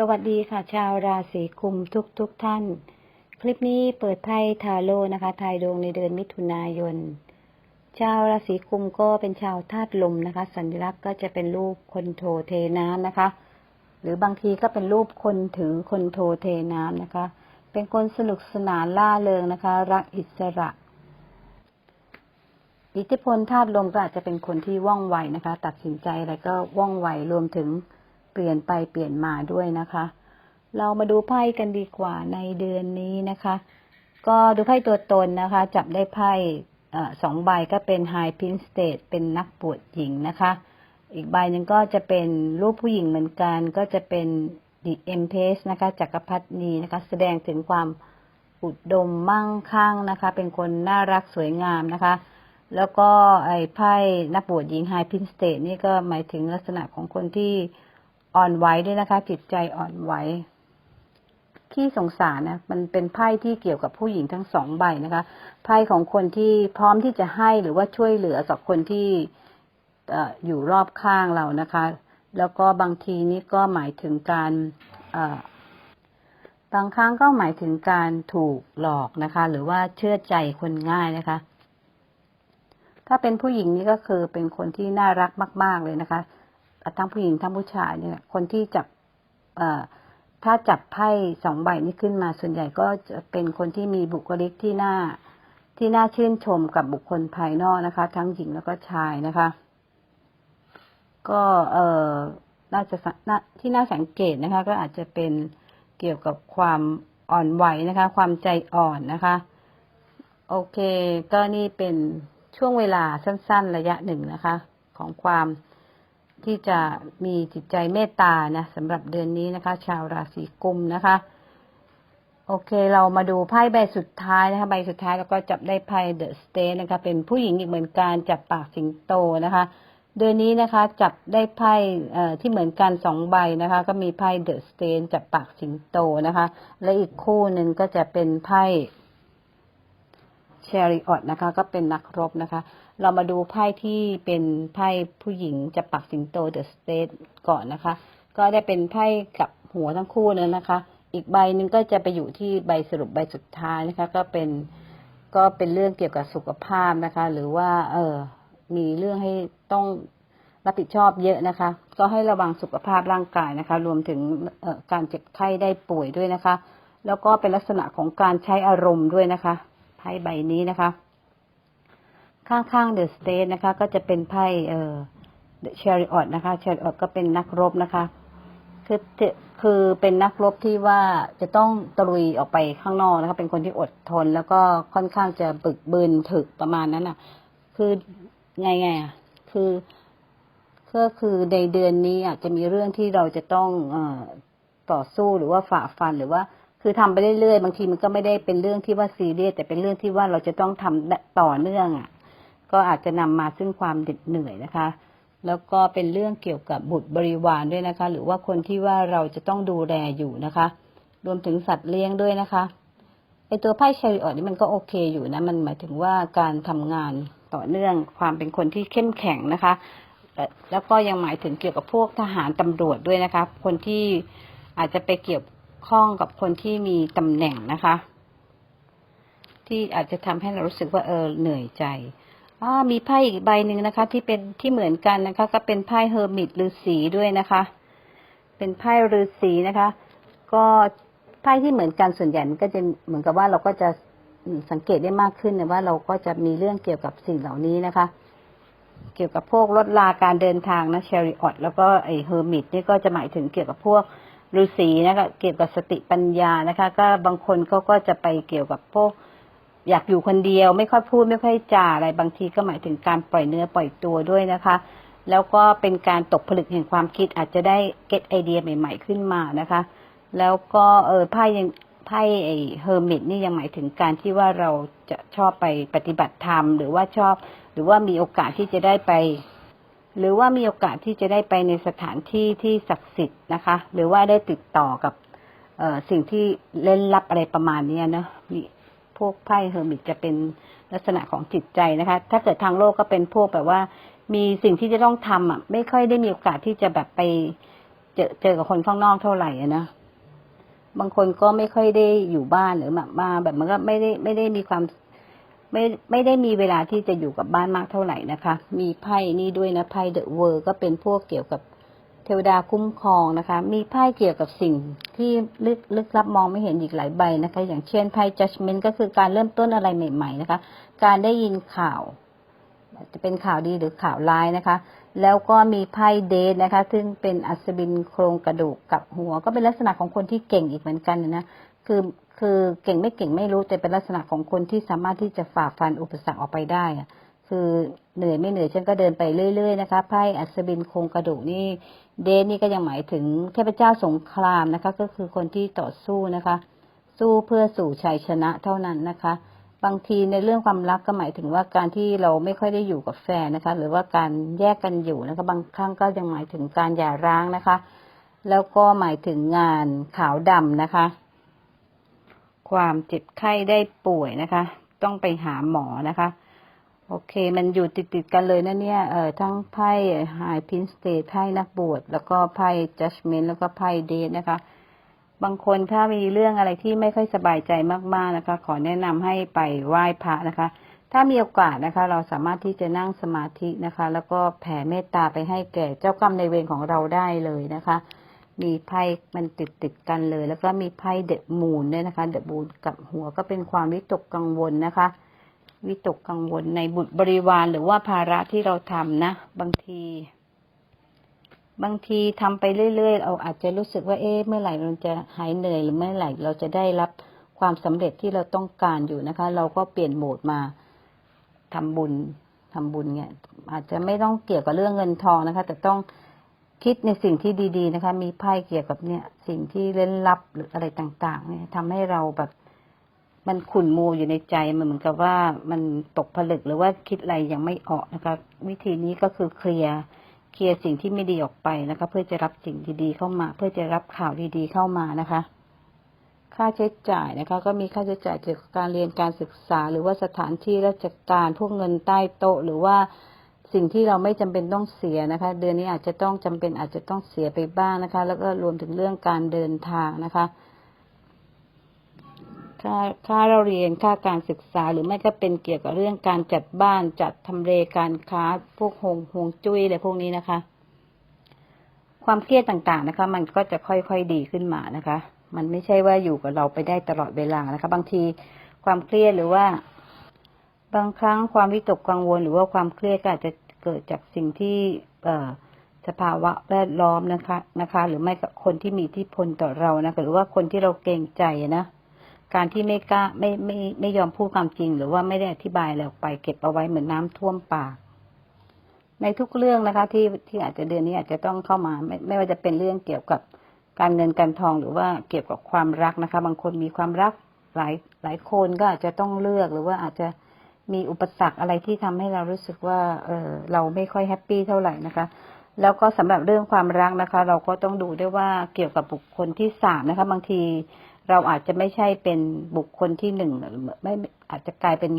สวัสดีค่ะ ชาวราศีกุมทุกทุกๆท่าน คลิปนี้เปิดไพ่ทาโร่นะคะทายดวงในเดือนมิถุนายน ชาวราศีกุมก็เป็นชาวธาตุลมนะคะ สัญลักษณ์ก็จะเป็นรูปคนโทเทน้ำนะคะ หรือบางทีก็เป็นรูปคนถือคนโทเทน้ำนะคะ เป็นคนสนุกสนานล่าเริงนะคะ รักอิสระ อิทธิพลธาตุลมก็อาจจะเป็นคนที่ว่องไวนะคะ ตัดสินใจอะไรก็ว่องไวรวมถึง เปลี่ยนไปเปลี่ยนมาด้วยนะคะ เรามาดูไพ่กันดีกว่าในเดือนนี้นะคะ ก็ดูไพ่ตัวตนนะคะ จับได้ไพ่สองใบก็เป็น High Pin State เป็นนักบวชหญิงนะคะ อีกใบหนึ่งก็จะเป็นรูปผู้หญิงเหมือนกัน ก็จะเป็น The Empress นะคะจักรพรรดินีนะคะ แสดงถึงความอุดมมั่งคั่งนะคะ เป็นคนน่ารักสวยงามนะคะ แล้วก็ไอ้ไพ่นักบวชหญิง High Prince State นี่ก็หมายถึงลักษณะของคนที่ อ่อนไหวด้วยนะคะ จิตใจอ่อนไหวขี้สงสารนะมันเป็นไพ่ที่เกี่ยวกับผู้หญิงทั้งสองใบนะคะไพ่ของคนที่พร้อมที่จะให้หรือว่าช่วยเหลือกับคนที่อยู่รอบข้างเรานะคะ แล้วก็บางทีนี่ก็หมายถึงการเอ่อบางครั้งก็หมายถึงการถูกหลอกนะคะ หรือว่าเชื่อใจคนง่ายนะคะ ถ้าเป็นผู้หญิงนี่ก็คือเป็นคนที่น่ารักมาก ๆเลยนะคะ ทั้งผู้หญิงทั้งผู้ชายเนี่ยคนที่จับถ้าจับไพ่สองใบนี้ขึ้นมาส่วนใหญ่ก็จะเป็นคนที่มีบุคลิกที่น่าที่น่าชื่นชมกับบุคคลภายนอกนะคะ ทั้งหญิงแล้วก็ชายนะคะ ก็เออน่าจะน่าที่น่าสังเกตนะคะ ก็อาจจะเป็นเกี่ยวกับความอ่อนไหวนะคะ ความใจอ่อนนะคะ โอเค ก็นี่เป็นช่วงเวลาสั้น ๆ ระยะหนึ่งนะคะ ของความ ที่จะมีจิตใจเมตตานะสำหรับเดือนนี้นะคะ ชาวราศีกุมนะคะ โอเค เรามาดูไพ่ใบสุดท้ายนะคะใบสุดท้ายแล้วก็จับได้ไพ่เดอะสเตนะคะ เป็นผู้หญิงอีกเหมือนกันจับปากสิงโตนะคะ เดือนนี้นะคะ จับได้ไพ่ที่เหมือนกันสองใบนะคะ ก็มีไพ่เดอะสเตนจับปากสิงโตนะคะ และอีกคู่หนึ่งก็จะเป็นไพ่เชอริออตนะคะ ก็เป็นนักรบนะคะ เรามาดูไพ่ที่เป็นไพ่ผู้หญิงจะปักสิงโตเดอะสเตทก่อนนะคะ ก็ได้เป็นไพ่กับหัวทั้งคู่เลยนะคะ อีกใบหนึ่งก็จะไปอยู่ที่ใบสรุปใบสุดท้ายนะคะ ก็เป็นก็เป็นเรื่องเกี่ยวกับสุขภาพนะคะ หรือว่า เออมีเรื่องให้ต้องรับผิดชอบเยอะนะคะ ก็ให้ระวังสุขภาพร่างกายนะคะ รวมถึงออการเจ็บไข้ได้ป่วยด้วยนะคะ แล้วก็เป็นลักษณะของการใช้อารมณ์ด้วยนะคะไพ่ใบนี้นะคะ ข้างๆเดอะสเตทนะคะ ก็จะเป็นไพ่เอ่อเชอริออตนะคะเชอริออตก็เป็นนักรบนะคะ คือคือเป็นนักรบที่ว่าจะต้องตะลุยออกไปข้างนอกนะคะ เป็นคนที่อดทน แล้วก็ค่อนข้างจะบึกบืนถึกประมาณนั้นอะ คือไงไงอะคือก็คือในเดือนนี้อาจจะมีเรื่องที่เราจะต้องอต่อสู้หรือว่าฝ่าฟันหรือว่า คือทำไปเรื่อยๆบางทีมันก็ไม่ได้เป็นเรื่องที่ว่าซีเรียสแต่เป็นเรื่องที่ว่าเราจะต้องทำต่อเนื่องอะ ก็อาจจะนำมาซึ่งความเหน็ดเหนื่อยนะคะ แล้วก็เป็นเรื่องเกี่ยวกับบุตรบริวารด้วยนะคะ หรือว่าคนที่ว่าเราจะต้องดูแลอยู่นะคะ รวมถึงสัตว์เลี้ยงด้วยนะคะไอตัวไพ่เชริออตนี่มันก็โอเคอยู่นะ มันหมายถึงว่าการทำงานต่อเนื่องความเป็นคนที่เข้มแข็งนะคะ แล้วก็ยังหมายถึงเกี่ยวกับพวกทหารตำรวจด้วยนะคะ คนที่อาจจะไปเกี่ยวข้องกับคนที่มีตำแหน่งนะคะ ที่อาจจะทำให้เรารู้สึกว่าเออเหนื่อยใจ อ่ามีไพ่อีกใบหนึ่งนะคะ ที่เป็นที่เหมือนกันนะคะ ก็เป็นไพ่เฮอร์มิตฤาษีด้วยนะคะ เป็นไพ่ฤาษีนะคะ ก็ไพ่ที่เหมือนกันส่วนใหญ่มันก็จะเหมือนกับว่าเราก็จะสังเกตได้มากขึ้นนะว่าเราก็จะมีเรื่องเกี่ยวกับสิ่งเหล่านี้นะคะ เกี่ยวกับพวกลดลาการเดินทางนะเชอริออตแล้วก็ไอเฮอร์มิตนี่ก็จะหมายถึงเกี่ยวกับพวกฤาษีนะคะเกี่ยวกับสติปัญญานะคะ ก็บางคนเขาก็จะไปเกี่ยวกับพวก อยากอยู่คนเดียวไม่ค่อยพูดไม่ค่อยจาอะไรบางทีก็หมายถึงการปล่อยเนื้อปล่อยตัวด้วยนะคะ แล้วก็เป็นการตกผลึกแห่งความคิดอาจจะได้เก็ตไอเดียใหม่ ๆ ขึ้นมานะคะ แล้วก็เออไพ่ยังไพ่ไอเฮอร์มิตนี่ยังหมายถึงการที่ว่าเราจะชอบไปปฏิบัติธรรม หรือว่าชอบ หรือว่ามีโอกาสที่จะได้ไป หรือว่ามีโอกาสที่จะได้ไปในสถานที่ที่ศักดิ์สิทธิ์นะคะ หรือว่าได้ติดต่อกับสิ่งที่เล่นลับอะไรประมาณนี้นะ พวกไพ่เฮอร์มิตจะเป็นลักษณะของจิตใจนะคะ ถ้าเกิดทางโลกก็เป็นพวกแบบว่า มีสิ่งที่จะต้องทำอะ ไม่ค่อยได้มีโอกาสที่จะแบบไปเจอเจอกับคนข้างนอกเท่าไหร่นะบางคนก็ไม่ค่อยได้อยู่บ้านหรือมามาแบบมันก็ไม่ได้ไม่ได้มีความไม่ไม่ได้มีเวลาที่จะอยู่กับบ้านมากเท่าไหร่นะคะ มีไพ่นี่ด้วยนะไพ่เดอะเวอร์ก็เป็นพวกเกี่ยวกับ เทวดาคุ้มครองนะคะ มีไพ่เกี่ยวกับสิ่งที่ลึกลึกลับมองไม่เห็นอีกหลายใบนะคะ อย่างเช่นไพ่ judgment ก็คือการเริ่มต้นอะไรใหม่ ๆ นะคะ การได้ยินข่าว จะเป็นข่าวดีหรือข่าวร้ายนะคะ แล้วก็มีไพ่เดทนะคะ ซึ่งเป็นอัศบินโครงกระดูกกับหัว ก็เป็นลักษณะของคนที่เก่งอีกเหมือนกันนะคือคือเก่งไม่เก่งไม่รู้แต่เป็นลักษณะของคนที่สามารถที่จะฝ่าฟันอุปสรรคออกไปได้อะ คือเหนื่อยไม่เหนื่อยฉันก็เดินไปเรื่อย ๆ นะคะไพ่อัศบินโครงกระดูกนี่เดทนี่ก็ยังหมายถึงเทพเจ้าสงครามนะคะ ก็คือคนที่ต่อสู้นะคะ สู้เพื่อสู่ชัยชนะเท่านั้นนะคะ บางทีในเรื่องความรักก็หมายถึงว่าการที่เราไม่ค่อยได้อยู่กับแฟนนะคะ หรือว่าการแยกกันอยู่นะคะ บางครั้งก็ยังหมายถึงการหย่าร้างนะคะ แล้วก็หมายถึงงานขาวดำนะคะ ความเจ็บไข้ได้ป่วยนะคะ ต้องไปหาหมอนะคะ โอเค มันอยู่ติดติดๆกันเลยนะเนี่ยเอ่อทั้งไพ่ไฮพินสเตทไพ่นักบวชแล้วก็ไพ่จัดเมนแล้วก็ไพ่เดทนะคะ บางคนถ้ามีเรื่องอะไรที่ไม่ค่อยสบายใจมากๆนะคะ ขอแนะนำให้ไปไหว้พระนะคะ ถ้ามีโอกาสนะคะ เราสามารถที่จะนั่งสมาธินะคะ แล้วก็แผ่เมตตาไปให้แก่เจ้ากรรมในเวรของเราได้เลยนะคะ มีไพ่มันติดติดๆกันเลย แล้วก็มีไพ่เดอะมูนด้วยนะคะเดอะมูนกับหัวก็เป็นความวิตกกังวลนะคะ วิตกกังวลในบุตรบริวารหรือว่าภาระที่เราทำนะ บางที บางทีทำไปเรื่อยๆเราอาจจะรู้สึกว่าเอ๊ะเมื่อไหร่เราจะหายเหนื่อยหรือเมื่อไหร่เราจะได้รับความสำเร็จที่เราต้องการอยู่นะคะ เราก็เปลี่ยนโหมดมาทำบุญทำบุญเนี่ย อาจจะไม่ต้องเกี่ยวกับเรื่องเงินทองนะคะ แต่ต้องคิดในสิ่งที่ดี ๆ นะคะ มีไพ่เกี่ยวกับเนี่ย สิ่งที่เล่นลับหรืออะไรต่าง ๆ เนี่ยทำให้เราแบบ มันขุ่นมัวอยู่ในใจมันเหมือนกับว่ามันตกผลึกหรือว่าคิดอะไรยังไม่ออกนะคะ วิธีนี้ก็คือเคลียร์เคลียร์สิ่งที่ไม่ดีออกไปนะคะ เพื่อจะรับสิ่งดีๆเข้ามา เพื่อจะรับข่าวดีๆเข้ามานะคะ ค่าใช้จ่ายนะคะ ก็มีค่าใช้จ่ายเกี่ยวกับการเรียนการศึกษา หรือว่าสถานที่ราชการพวกเงินใต้โต๊ะหรือว่าสิ่งที่เราไม่จำเป็นต้องเสียนะคะ เดือนนี้อาจจะต้องจำเป็นอาจจะต้องเสียไปบ้างนะคะ แล้วก็รวมถึงเรื่องการเดินทางนะคะ ค่าค่าเราเรียนค่าการศึกษา หรือไม่ก็เป็นเกี่ยวกับเรื่องการจัดบ้านจัดทำเลการค้า พวกหงหงจุ้ยอะไรพวกนี้นะคะ ความเครียดต่างๆนะคะ มันก็จะค่อยๆดีขึ้นมานะคะ มันไม่ใช่ว่าอยู่กับเราไปได้ตลอดเวลานะคะ บางทีความเครียดหรือว่า บางครั้งความวิตกกังวล หรือว่าความเครียดก็อาจจะเกิดจากสิ่งที่เอ่อสภาวะแวดล้อมนะคะนะคะ หรือไม่กับคนที่มีอิทธิพลต่อเรานะคะหรือว่าคนที่เราเกรงใจนะ การที่ไม่กล้าไม่ไม่ไม่ยอมพูดความจริง หรือว่าไม่ได้อธิบายอะไรออกไป เก็บเอาไว้เหมือนน้ำท่วมปาก ในทุกเรื่องนะคะ ที่ที่อาจจะเดือนนี้อาจจะต้องเข้ามา ไม่ไม่ว่าจะเป็นเรื่องเกี่ยวกับการเงินการทองหรือว่าเกี่ยวกับความรักนะคะ บางคนมีความรักหลายหลายคนก็อาจจะต้องเลือกหรือว่าอาจจะมีอุปสรรคอะไรที่ทำให้เรารู้สึกว่า เออเราไม่ค่อยแฮปปี้เท่าไหร่นะคะ แล้วก็สำหรับเรื่องความรักนะคะ เราก็ต้องดูด้วยว่าเกี่ยวกับบุคคลที่สามนะคะ บางที เราอาจจะไม่ใช่เป็นบุคคลที่หนึ่งหรือไม่อาจจะกลายเป็น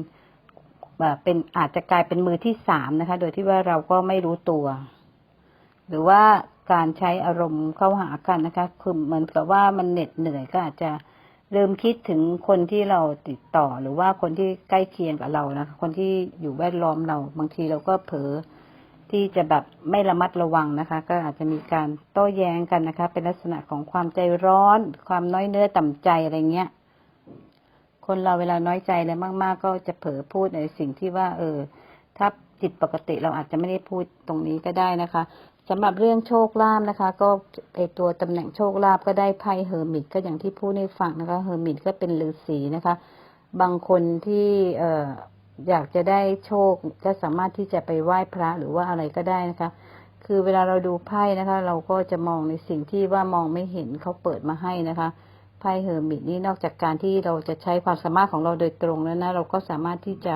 เอ่อเป็นอาจจะกลายเป็นมือที่สามนะคะ โดยที่ว่าเราก็ไม่รู้ตัว หรือว่าการใช้อารมณ์เข้าหากันนะคะคือเหมือนกับว่ามันเหน็ดเหนื่อยก็อาจจะลืมคิดถึงคนที่เราติดต่อหรือว่าคนที่ใกล้เคียงกับเรานะคนที่อยู่แวดล้อมเรา บางทีเราก็เผลอ ที่จะแบบไม่ระมัดระวังนะคะ ก็อาจจะมีการโต้แย้งกันนะคะ เป็นลักษณะของความใจร้อน ความน้อยเนื้อต่ำใจอะไรเงี้ย คนเราเวลาน้อยใจอะไรมาก ๆ ก็จะเผลอพูดในสิ่งที่ว่า เออ ถ้าจิตปกติเราอาจจะไม่ได้พูดตรงนี้ก็ได้นะคะสำหรับเรื่องโชคลาภนะคะ ก็ไอตัวตำแหน่งโชคลาภก็ได้ไพ่เฮอร์มิตก็อย่างที่พูดให้ฟังนะคะเฮอร์มิตก็เป็นฤาษีนะคะ บางคนที่เอ่อ อยากจะได้โชคก็สามารถที่จะไปไหว้พระหรือว่าอะไรก็ได้นะคะ คือเวลาเราดูไพ่นะคะ เราก็จะมองในสิ่งที่ว่ามองไม่เห็นเขาเปิดมาให้นะคะไพ่เฮอร์มิตนี่นอกจากการที่เราจะใช้ความสามารถของเราโดยตรงแล้วนะ เราก็สามารถที่จะ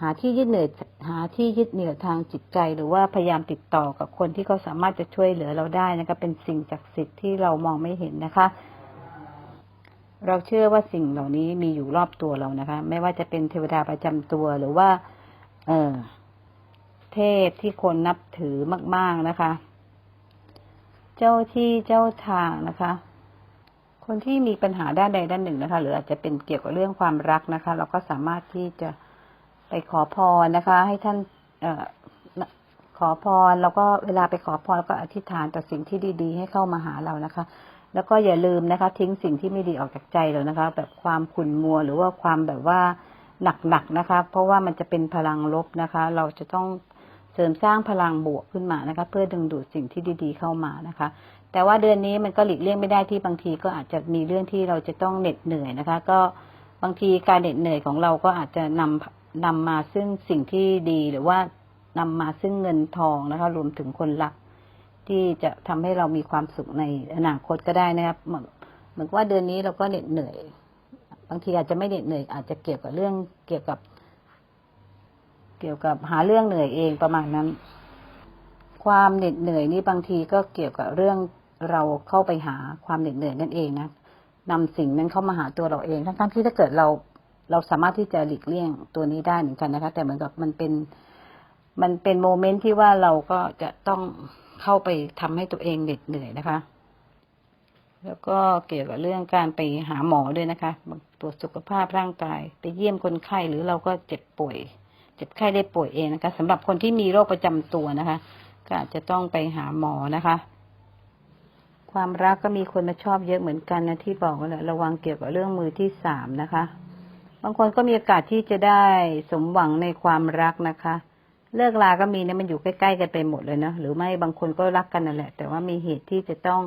หาที่ยึดเหนี่ยวหาที่ยึดเหนี่ยวทางจิตใจ หรือว่าพยายามติดต่อกับคนที่เขาสามารถจะช่วยเหลือเราได้นะคะเป็นสิ่งศักดิ์สิทธิ์ที่เรามองไม่เห็นนะคะ เราเชื่อว่าสิ่งเหล่านี้มีอยู่รอบตัวเรานะคะ ไม่ว่าจะเป็นเทวดาประจำตัวหรือว่า เออเทพที่คนนับถือมาก ๆนะคะ เจ้าที่เจ้าทางนะคะ คนที่มีปัญหาด้านใดด้านหนึ่งนะคะ หรืออาจจะเป็นเกี่ยวกับเรื่องความรักนะคะ เราก็สามารถที่จะไปขอพรนะคะ ให้ท่าน เออขอพรแล้วก็เวลาไปขอพรแล้วก็อธิษฐานต่อสิ่งที่ดี ๆ ให้เข้ามาหาเรานะคะ แล้วก็อย่าลืมนะคะ ทิ้งสิ่งที่ไม่ดีออกจากใจเรานะคะ แบบความขุ่นมัวหรือว่าความแบบว่าหนักๆนะคะ เพราะว่ามันจะเป็นพลังลบนะคะ เราจะต้องเสริมสร้างพลังบวกขึ้นมานะคะ เพื่อดึงดูดสิ่งที่ดี ๆ เข้ามานะคะ แต่ว่าเดือนนี้มันก็หลีกเลี่ยงไม่ได้ที่บางทีก็อาจจะมีเรื่องที่เราจะต้องเหน็ดเหนื่อยนะคะ ก็บางทีการเหน็ดเหนื่อยของเราก็อาจจะนำนำมาซึ่งสิ่งที่ดีหรือว่านำมาซึ่งเงินทองนะคะ รวมถึงคนรัก ที่จะทำให้เรามีความสุขในอนาคตก็ได้นะครับเหมือนเหมือนว่าเดือนนี้เราก็เหน็ดเหนื่อย บางทีอาจจะไม่เหน็ดเหนื่อย อาจจะเกี่ยวกับเรื่องเกี่ยวกับ เกี่ยวกับหาเรื่องเหนื่อยเองประมาณนั้น ความเหน็ดเหนื่อยนี่บางทีก็เกี่ยวกับเรื่องเราเข้าไปหาความเหน็ดเหนื่อยนั่นเองนะนำสิ่งนั้นเข้ามาหาตัวเราเองทั้งๆที่ถ้าเกิดเราเราสามารถที่จะหลีกเลี่ยงตัวนี้ได้เหมือนกันนะคะ แต่เหมือนกับมันเป็น มันเป็นโมเมนต์ที่ว่าเราก็จะต้อง เข้าไปทำให้ตัวเองเหน็ดเหนื่อยนะคะ แล้วก็เกี่ยวกับเรื่องการไปหาหมอด้วยนะคะตรวจสุขภาพร่างกาย ไปเยี่ยมคนไข้หรือเราก็เจ็บป่วย เจ็บไข้ได้ป่วยเองนะคะสำหรับคนที่มีโรคประจำตัวนะคะ ก็อาจจะต้องไปหาหมอนะคะ ความรักก็มีคนมาชอบเยอะเหมือนกันนะที่บอกว่าแหละระวังเกี่ยวกับเรื่องมือที่สามนะคะ บางคนก็มีโอกาสที่จะได้สมหวังในความรักนะคะ เลิกลาก็มีเนี่ยมันอยู่ใกล้ๆกันไปหมดเลยนะหรือไม่บางคนก็รักกันนั่นแหละ แต่ว่ามีเหตุที่จะต้อง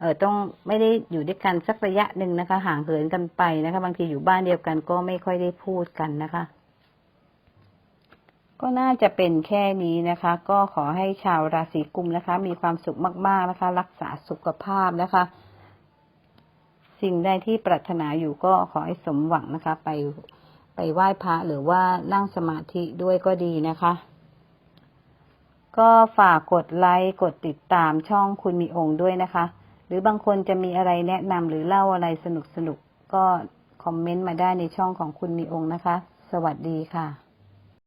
เออต้องไม่ได้อยู่ด้วยกันสักระยะหนึ่งนะคะ ห่างเหินกันไปนะคะ บางทีอยู่บ้านเดียวกันก็ไม่ค่อยได้พูดกันนะคะ ก็น่าจะเป็นแค่นี้นะคะ ก็ขอให้ชาวราศีกุมนะคะ มีความสุขมาก ๆนะคะ รักษาสุขภาพนะคะ สิ่งใดที่ปรารถนาอยู่ก็ขอให้สมหวังนะคะ ไปไปไหว้พระหรือว่านั่งสมาธิด้วยก็ดีนะคะ ก็ฝากกดไลค์กดติดตามช่องคุณมีองค์ด้วยนะคะ หรือบางคนจะมีอะไรแนะนำหรือเล่าอะไรสนุกๆก็คอมเมนต์มาได้ในช่องของคุณมีองค์นะคะ สวัสดีค่ะ